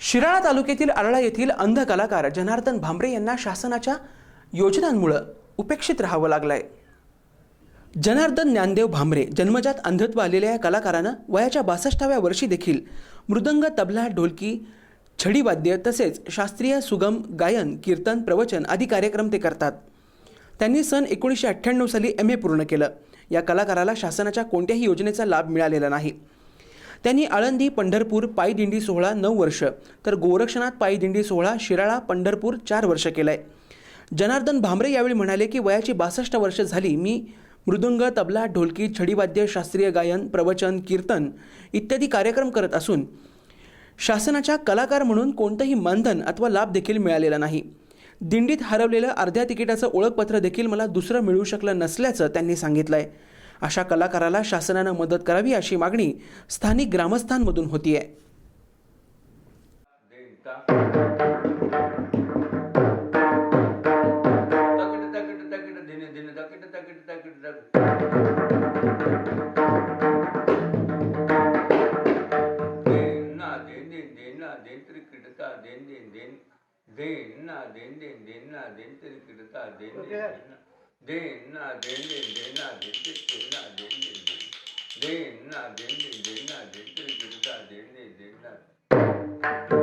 शिराळा तालुक्यातील आरळा येथील अंध कलाकार जनार्दन भांबरे यांना शासनाच्या योजनांमुळं उपेक्षित राहावं लागलंय. जनार्दन ज्ञानदेव भांबरे जन्मजात अंधत्व आलेल्या या कलाकारानं वयाच्या बासष्टाव्या वर्षी देखील मृदंग तबला ढोलकी छडीवाद्य तसेच शास्त्रीय सुगम गायन कीर्तन प्रवचन आदी कार्यक्रम ते करतात. त्यांनी सन एकोणीसशे अठ्ठ्याण्णव साली एम ए पूर्ण केलं. या कलाकाराला शासनाच्या कोणत्याही योजनेचा लाभ मिळालेला नाही. त्यांनी आळंदी पंढरपूर पायदिंडी सोहळा नऊ वर्ष. तर गोरक्षनाथ पायदिंडी सोहळा शिराळा पंढरपूर चार वर्ष केलाय. जनार्दन भांबरे यावेळी म्हणाले की वयाची बासष्ट वर्ष झाली. मी मृदुंग तबला ढोलकी छडीवाद्य शास्त्रीय गायन प्रवचन कीर्तन इत्यादी कार्यक्रम करत असून शासनाच्या कलाकार म्हणून कोणतंही मानधन अथवा लाभ देखील मिळालेला नाही. दिंडीत हरवलेलं अर्ध्या तिकिटाचं ओळखपत्र देखील मला दुसरं मिळू शकलं नसल्याचं त्यांनी सांगितलं आहे अशा कलाकाराला शासनानं मदत करावी अशी मागणी स्थानिक ग्रामस्थांमधून होतीये. देन देन देन देन दिन तकट तकट ना देन देन देन ना देन त्रिकटता दिन देन देन din na din din din na din din din na din din din din na din din din na din din din na din din din na